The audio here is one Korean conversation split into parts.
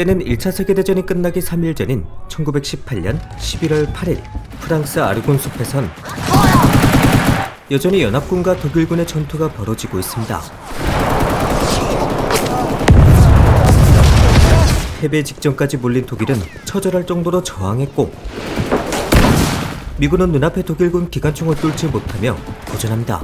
때는 1차 세계대전이 끝나기 3일 전인 1918년 11월 8일 프랑스 아르곤 숲에선 여전히 연합군과 독일군의 전투가 벌어지고 있습니다. 패배 직전까지 몰린 독일은 처절할 정도로 저항했고 미군은 눈앞에 독일군 기관총을 뚫지 못하며 고전합니다.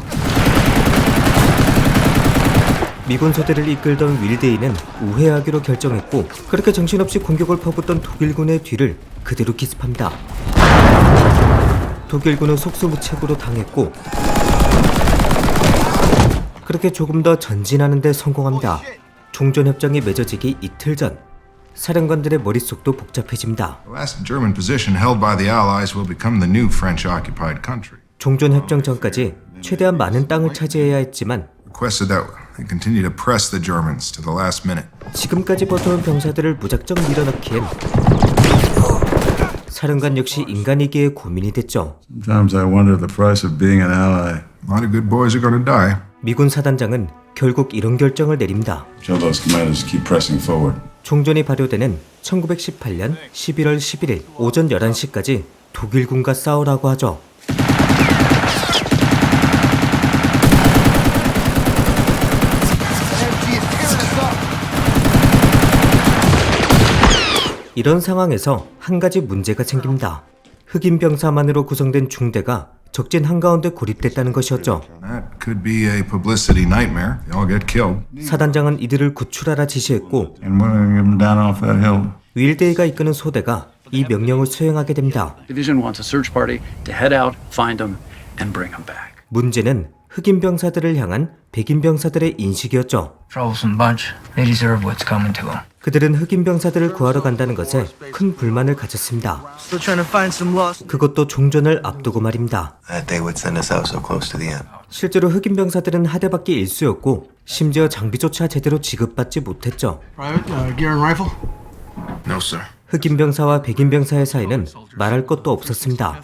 미군 소대를 이끌던 윌데이는 우회하기로 결정했고 그렇게 정신없이 공격을 퍼붓던 독일군의 뒤를 그대로 기습합니다. 독일군은 속수무책으로 당했고 그렇게 조금 더 전진하는 데 성공합니다. 종전 협정이 맺어지기 이틀 전 사령관들의 머릿속도 복잡해집니다. Country. 종전 협정 전까지 최대한 많은 땅을 차지해야 했지만 They continue to press the Germans to the last minute. 지금까지 버텨온 병사들을 무작정 밀어넣기엔 사령관 역시 인간이기에 고민이 됐죠. Sometimes I wonder the price of being an ally. A lot of good boys are going to die. 미군 사단장은 결국 이런 결정을 내립니다. Tell those commanders to keep pressing forward. 종전이 발효되는 1918년 11월 11일 오전 11시까지 독일군과 싸우라고 하죠. 이런 상황에서 한 가지 문제가 생깁니다. 흑인 병사만으로 구성된 중대가 적진 한가운데 고립됐다는 것이었죠. 사단장은 이들을 구출하라 지시했고. 윌데이가 이끄는 소대가 이 명령을 수행하게 됩니다. 문제는 흑인 병사들을 향한 백인 병사들의 인식이었죠. 그들은 흑인 병사들을 구하러 간다는 것에 큰 불만을 가졌습니다. 그것도 종전을 앞두고 말입니다. 실제로 흑인 병사들은 하대받기 일수였고 심지어 장비조차 제대로 지급받지 못했죠. Uh. 흑인 병사와 백인 병사의 사이는 말할 것도 없었습니다.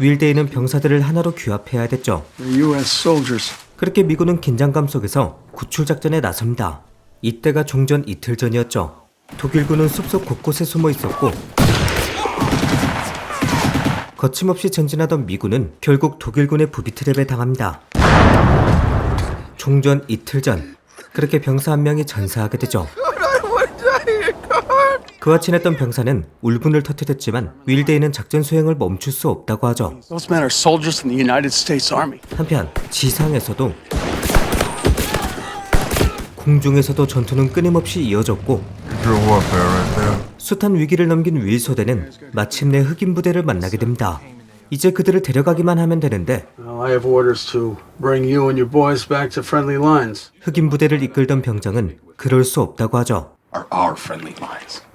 윌데이는 병사들을 하나로 규합해야 soldiers. 그렇게 미군은 긴장감 속에서 구출 작전에 나섭니다. 이때가 종전 이틀 전이었죠. 독일군은 숲속 곳곳에 숨어 있었고 거침없이 전진하던 미군은 결국 독일군의 부비트랩에 당합니다. 종전 이틀 전 그렇게 병사 한 명이 전사하게 되죠. 그와 친했던 병사는 울분을 터뜨렸지만 윌데이는 작전 수행을 멈출 수 없다고 하죠. 한편 지상에서도 공중에서도 전투는 끊임없이 이어졌고. 숱한 위기를 넘긴 윌 소대는 마침내 흑인 부대를 만나게 됩니다. 이제 그들을 데려가기만 하면 되는데. 흑인 부대를 이끌던 병장은 그럴 수 없다고 하죠. are our friendly lines.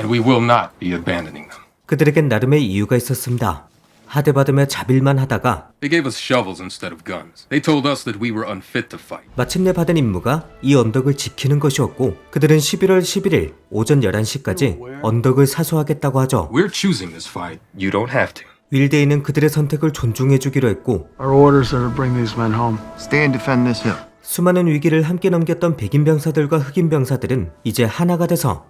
And we will not be abandoning them. 그들에겐 나름의 이유가 있었습니다. 하대받으며 자빌만 하다가 They gave us shovels instead of guns. They told us that we were unfit to fight. 마침내 받은 임무가 이 언덕을 지키는 것이었고 그들은 11월 11일 오전 11시까지 언덕을 사수하겠다고 하죠. We're choosing this fight. You don't have to. 윌데이는 그들의 선택을 존중해주기로 했고 Our orders are to bring these men home. Stay and defend this hill. 수많은 위기를 함께 넘겼던 백인 병사들과 흑인 병사들은 이제 하나가 돼서.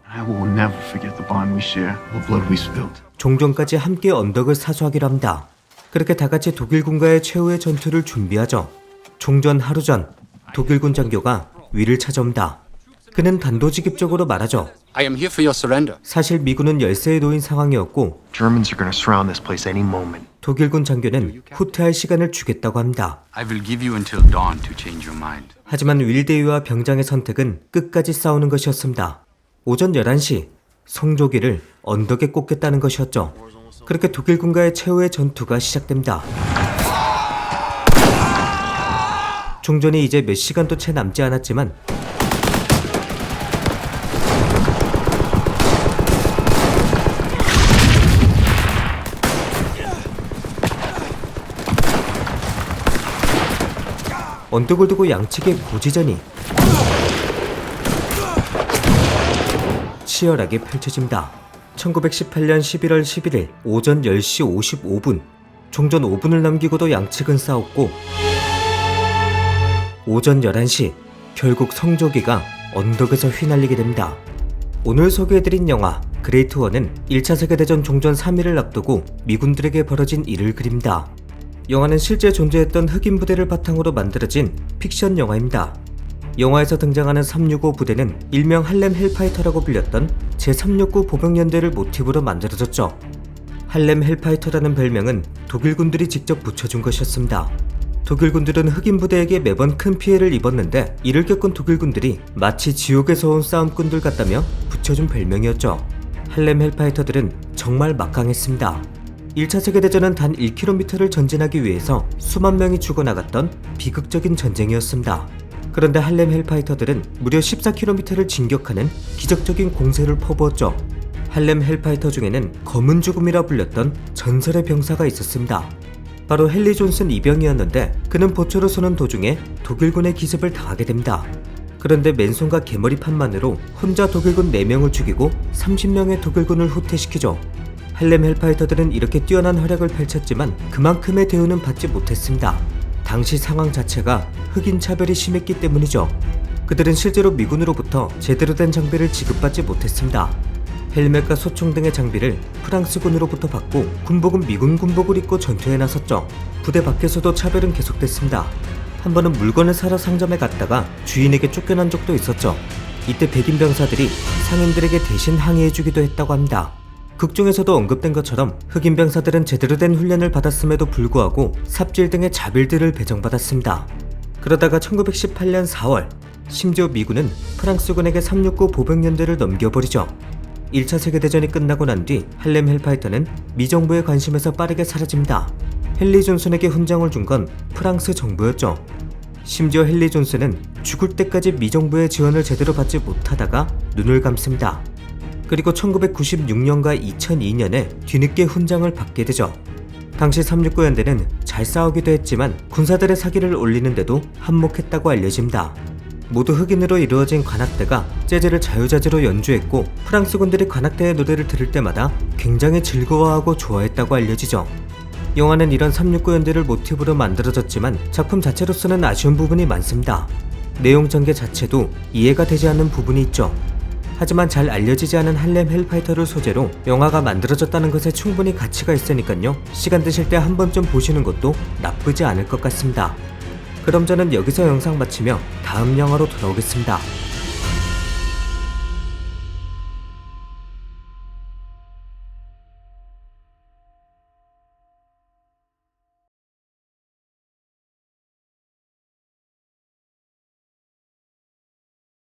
종전까지 함께 언덕을 사수하기로 합니다. 그렇게 다 같이 독일군과의 최후의 전투를 준비하죠. 종전 하루 전 독일군 장교가 위를 찾아옵니다. 그는 단도직입적으로 말하죠. I am here for your surrender. 사실 미군은 열세에 놓인 상황이었고 Germans are going to surround this place any moment. 독일군 장교는 후퇴할 시간을 주겠다고 합니다. I will give you until dawn to change your mind. 하지만 윌데이와 병장의 선택은 끝까지 싸우는 것이었습니다. 오전 11시 성조기를 언덕에 꽂겠다는 것이었죠. 그렇게 독일군과의 최후의 전투가 시작됩니다. 종전이 이제 몇 시간도 채 남지 않았지만 언덕을 두고 양측의 고지전이 치열하게 펼쳐집니다. 1918년 11월 11일 오전 10시 55분 종전 5분을 남기고도 양측은 싸웠고 오전 11시 결국 성조기가 언덕에서 휘날리게 됩니다. 오늘 소개해드린 영화 그레이트 원은 1차 세계대전 종전 3일을 앞두고 미군들에게 벌어진 일을 그립니다. 영화는 실제 존재했던 흑인 부대를 바탕으로 만들어진 픽션 영화입니다. 영화에서 등장하는 365 부대는 일명 할렘 헬파이터라고 불렸던 제369 보병연대를 모티브로 만들어졌죠. 할렘 헬파이터라는 별명은 독일군들이 직접 붙여준 것이었습니다. 독일군들은 흑인 부대에게 매번 큰 피해를 입었는데 이를 겪은 독일군들이 마치 지옥에서 온 싸움꾼들 같다며 붙여준 별명이었죠. 할렘 헬파이터들은 정말 막강했습니다. 1차 세계대전은 단 1km를 전진하기 위해서 수만 명이 죽어나갔던 비극적인 전쟁이었습니다. 그런데 할렘 헬파이터들은 무려 14km를 진격하는 기적적인 공세를 퍼부었죠. 할렘 헬파이터 중에는 검은 죽음이라 불렸던 전설의 병사가 있었습니다. 바로 헨리 존슨 이병이었는데 그는 보초로 서는 도중에 독일군의 기습을 당하게 됩니다. 그런데 맨손과 개머리 판만으로 혼자 독일군 4명을 죽이고 30명의 독일군을 후퇴시키죠. 할렘 헬파이터들은 이렇게 뛰어난 활약을 펼쳤지만 그만큼의 대우는 받지 못했습니다. 당시 상황 자체가 흑인 차별이 심했기 때문이죠. 그들은 실제로 미군으로부터 제대로 된 장비를 지급받지 못했습니다. 헬멧과 소총 등의 장비를 프랑스군으로부터 받고 군복은 미군 군복을 입고 전투에 나섰죠. 부대 밖에서도 차별은 계속됐습니다. 한 번은 물건을 사러 상점에 갔다가 주인에게 쫓겨난 적도 있었죠. 이때 백인 병사들이 상인들에게 대신 항의해주기도 했다고 합니다. 극 중에서도 언급된 것처럼 흑인 병사들은 제대로 된 훈련을 받았음에도 불구하고 삽질 등의 자빌들을 배정받았습니다. 그러다가 1918년 4월, 심지어 미군은 프랑스군에게 369 보병연대를 넘겨버리죠. 1차 세계대전이 끝나고 난 뒤 할렘 헬파이터는 미정부의 관심에서 빠르게 사라집니다. 헨리 존슨에게 훈장을 준 건 프랑스 정부였죠. 심지어 헨리 존슨은 죽을 때까지 미정부의 지원을 제대로 받지 못하다가 눈을 감습니다. 그리고 1996년과 2002년에 뒤늦게 훈장을 받게 되죠. 당시 369 연대는 잘 싸우기도 했지만 군사들의 사기를 올리는데도 한몫했다고 알려집니다. 모두 흑인으로 이루어진 관악대가 재즈를 자유자재로 연주했고 프랑스군들이 관악대의 노래를 들을 때마다 굉장히 즐거워하고 좋아했다고 알려지죠. 영화는 이런 369 연대를 모티브로 만들어졌지만 작품 자체로서는 아쉬운 부분이 많습니다. 내용 전개 자체도 이해가 되지 않는 부분이 있죠. 하지만 잘 알려지지 않은 할렘 헬파이터를 소재로 영화가 만들어졌다는 것에 충분히 가치가 있으니까요. 시간 되실 때 한 번쯤 보시는 것도 나쁘지 않을 것 같습니다. 그럼 저는 여기서 영상 마치며 다음 영화로 돌아오겠습니다.